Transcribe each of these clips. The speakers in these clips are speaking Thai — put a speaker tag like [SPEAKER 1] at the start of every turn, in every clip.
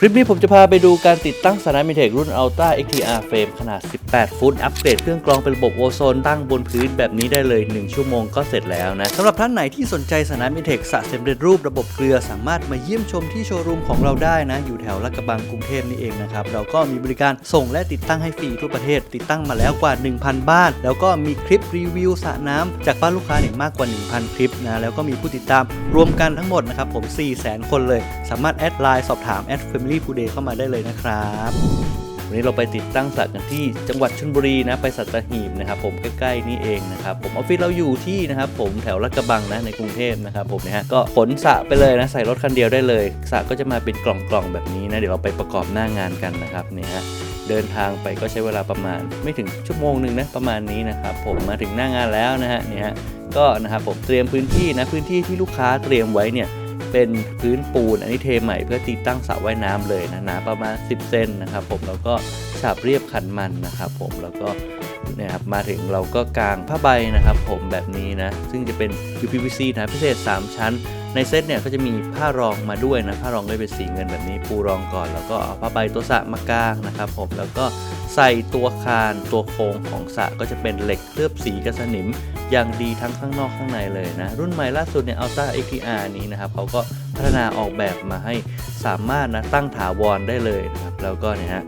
[SPEAKER 1] คลิปนี้ผมจะพาไปดูการติดตั้งสนามมิเทครุ่น Ultra XTR Frame ขนาด 18 ฟุต อัปเกรดเครื่องกรองเป็นระบบโอโซนตั้งบนพื้นแบบนี้ได้เลย 1 ชั่วโมงก็เสร็จแล้วนะสำหรับท่านไหนที่สนใจสนามมิเทคสะสำเร็จรูประบบเกลือ สามารถมาเยี่ยมชมที่โชว์รูมของเราได้นะ อยู่แถวลาดกระบังกรุงเทพนี่เองนะครับ เราก็มีบริการส่งและติดตั้งให้ฟรีทั่วประเทศ ติดตั้งมาแล้วกว่า 1,000 บ้าน แล้วก็มีคลิปรีวิวสระน้ำจากบ้านลูกค้าเนี่ยมากกว่า 1,000 คลิปนะแล้วก็มีผู้ติดตามรวมกันทั้งหมดนะครับผม400,000 คนเลย สามารถแอดไลน์สอบถามแอด Family f o o d Day เข้ามาได้เลยนะครับวันนี้เราไปติดตั้งสระกันที่จังหวัดชลบุรีนะไปสัตหีบนะครับผมใกล้ๆนี่เองนะครับผมออฟฟิศเราอยู่ที่นะครับผมแถวลาดกระบังนะในกรุงเทพนะครับผมนะฮะก็ขนสระไปเลยนะใส่รถคันเดียวได้เลยสระก็จะมาเป็นกล่องๆแบบนี้นะเดี๋ยวเราไปประกอบหน้างานกันนะครับเนี่ยฮะเดินทางไปก็ใช้เวลาประมาณไม่ถึงชั่วโมงหนึ่งนะประมาณนี้นะครับผมมาถึงหน้างานแล้วนะฮะเนี่ยฮะก็นะครับผมเตรียมพื้นที่นะพื้นที่ที่ลูกค้าเตรียมไว้เนี่ย เป็นพื้นปูนอันนี้เทใหม่เพื่อติดตั้งสระว่ายน้ำเลยนะหนาประมาณ 10 เซนนะครับผมแล้วก็ฉาบเรียบขันมันนะครับผมแล้วก็เนี่ยครับมาถึงเราก็กางผ้าใบนะครับ ผมแบบนี้นะซึ่งจะเป็น UPVC นะพิเศษ 3 ชั้น ในเซตเนี่ยก็จะมีผ้ารองมาด้วยนะผ้ารองก็เป็นสีเงินแบบนี้ปูรองก่อนแล้วก็เอาผ้าใบตัวสะมากางนะครับผมแล้วก็ใส่ตัวคานตัวโค้งของสะก็จะเป็นเหล็กเคลือบสีกับสนิม อย่างดีทั้งข้างนอกข้างในเลยนะ รุ่นใหม่ล่าสุดเนี่ย Ultra XTR นี้นะครับเขาก็พัฒนาออกแบบมาให้สามารถนะตั้งถาวรได้เลยนะครับแล้วก็เนี่ยฮะ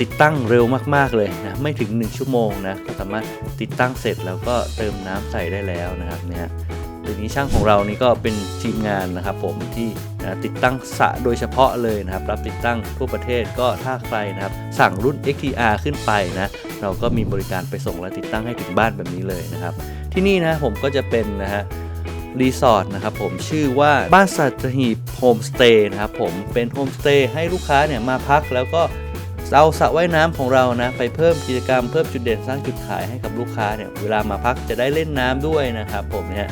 [SPEAKER 1] ติดตั้งเร็วมาก ๆ เลยนะ ไม่ถึง 1 ชั่วโมงนะ ก็สามารถติดตั้งเสร็จแล้วก็เติมน้ำใส่ได้แล้วนะครับเนี่ย ทีนี้ช่างของเรานี่ก็เป็นทีมงานนะครับผมที่นะติดตั้งสะโดยเฉพาะเลยนะครับ รับติดตั้งทั่วประเทศก็ถ้าใครนะครับ สั่งรุ่น XTR ขึ้นไปนะเราก็มีบริการไปส่งและติดตั้งให้ถึงบ้านแบบนี้เลยนะครับ ที่นี่นะผมก็จะเป็นนะฮะรีสอร์ทนะครับผมชื่อว่าบ้านสัตหีบโฮมสเตย์นะครับผมเป็นโฮมสเตย์ให้ลูกค้าเนี่ยมาพักแล้วก็เอาสระว่ายน้ำของเรานะไปเพิ่มกิจกรรมเพิ่มจุดเด่นสร้างจุดขายให้กับลูกค้าเนี่ยเวลามาพักจะได้เล่นน้ำด้วยนะครับผมเนี่ย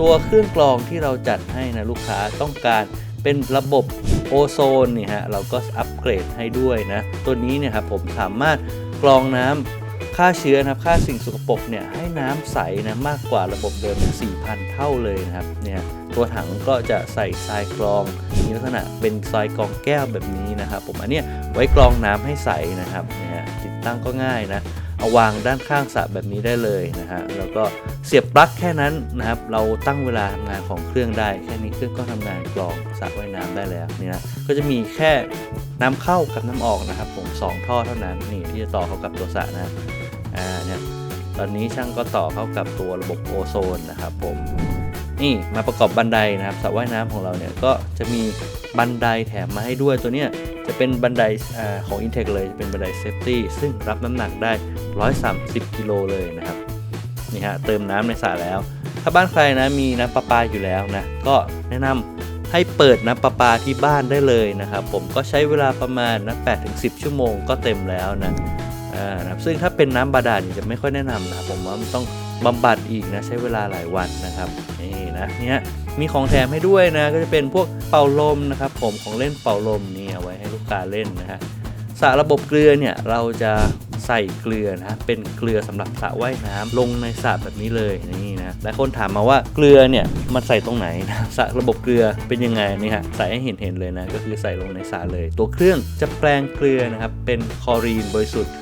[SPEAKER 1] ตัวเครื่องกรองที่เราจัดให้นะลูกค้าต้องการเป็นระบบโอโซนเนี่ยฮะเราก็อัปเกรดให้ด้วยนะ ตัวนี้เนี่ยครับผมสามารถกรองน้ำค่าเชื้อนะครับค่าสิ่งสกปรกเนี่ยให้น้ำใสนะมากกว่าระบบเดิมถึง4,000 เท่าเลยนะครับเนี่ยตัวถังก็จะใส่ทรายกรอง มีลักษณะเป็นทรายกรองแก้วแบบนี้นะครับผมอันเนี้ยไว้กรองน้ำให้ใสนะครับเนี่ยติดตั้งก็ง่ายนะ เอาวางด้านข้างสระแบบนี้ได้เลยนะฮะแล้วก็เสียบปลั๊กแค่นั้นนะครับเราตั้งเวลาทำงานของเครื่องได้ แค่นี้เครื่องก็ทำงานกรองสระว่ายน้ำได้แล้วนี่นะก็จะมีแค่น้ำเข้ากับน้ำออกนะครับผมสองท่อเท่านั้นนี่ที่จะต่อเข้ากับตัวสระนะอ่าเนี่ยตอนนี้ช่างก็ต่อเข้ากับตัวระบบโอโซนนะครับผมนี่มาประกอบบันไดนะครับสระว่ายน้ำของเราเนี่ยก็จะมีบันไดแถมมาให้ด้วยตัวเนี้ย จะเป็นบันไดอของ Intech เลยจะเป็นบันไดเซฟตี้ซึ่งรับน้ำหนักได้ 130 กิโลเลยนะครับนี่ฮะเติมน้ำในสระแล้ว ถ้าบ้านใครนะมีน้ำประปาอยู่แล้วนะก็แนะนำให้เปิดน้ำประปาที่บ้านได้เลยนะครับผมก็ใช้เวลาประมาณนะ8-10 ชั่วโมงก็เต็มแล้วนะอ่านะครับซึ่งถ้าเป็นน้ำบาดาลจะไม่ค่อยแนะนำนะครับผมว่ามันต้อง บำบัดอีกนะใช้เวลาหลายวันนะครับนี่นะเนี่ยมีของแถมให้ด้วยนะก็จะเป็นพวกเป่าลมนะครับผมของเล่นเป่าลมนี่เอาไว้ให้ลูกค้าเล่นนะฮะสระระบบเกลือเนี่ยเราจะใส่เกลือนะเป็นเกลือสำหรับสระว่ายน้ำลงในสระแบบนี้เลยนี่นะหลายคนถามมาว่าเกลือเนี่ยมันใส่ตรงไหนนะสระระบบเกลือเป็นยังไงนี่ฮะใส่ให้เห็นเห็นๆเลยนะก็คือใส่ลงในสระเลย ตัวเครื่องจะแปลงเกลือนะครับเป็นคลอรีนบริสุทธิ์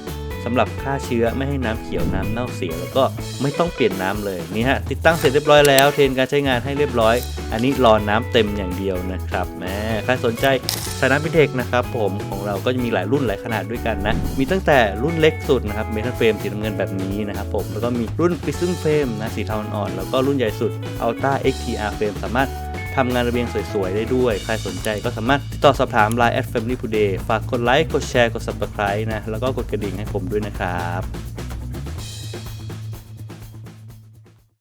[SPEAKER 1] สำหรับฆ่าเชื้อไม่ให้น้ำเขียวน้ำเน่าเสีย แล้วก็ไม่ต้องเปลี่ยนน้ำเลยนี่ฮะติดตั้งเสร็จเรียบร้อยแล้ว เทรนการใช้งานให้เรียบร้อย อันนี้รอน้ำเต็มอย่างเดียวนะครับแหมใครสนใจสายน้ำพิเทคนะครับผมของเราก็จะมีหลายรุ่นหลายขนาดด้วยกันนะมีตั้งแต่รุ่นเล็กสุดนะครับเมทัลเฟรมสีน้ำเงินแบบนี้นะครับผมแล้วก็มีรุ่นปิซึมเฟรมนะสีเทาอ่อนแล้วก็รุ่นใหญ่สุด Ultra XTR Frame สามารถ ทำงานระเบียงสวยๆ ได้ด้วย ใครสนใจก็สามารถติดต่อสอบถาม Line at family today ฝากกดไลค์ กดแชร์ กด subscribe นะ แล้วก็กดกระดิ่งให้ผมด้วยนะครับ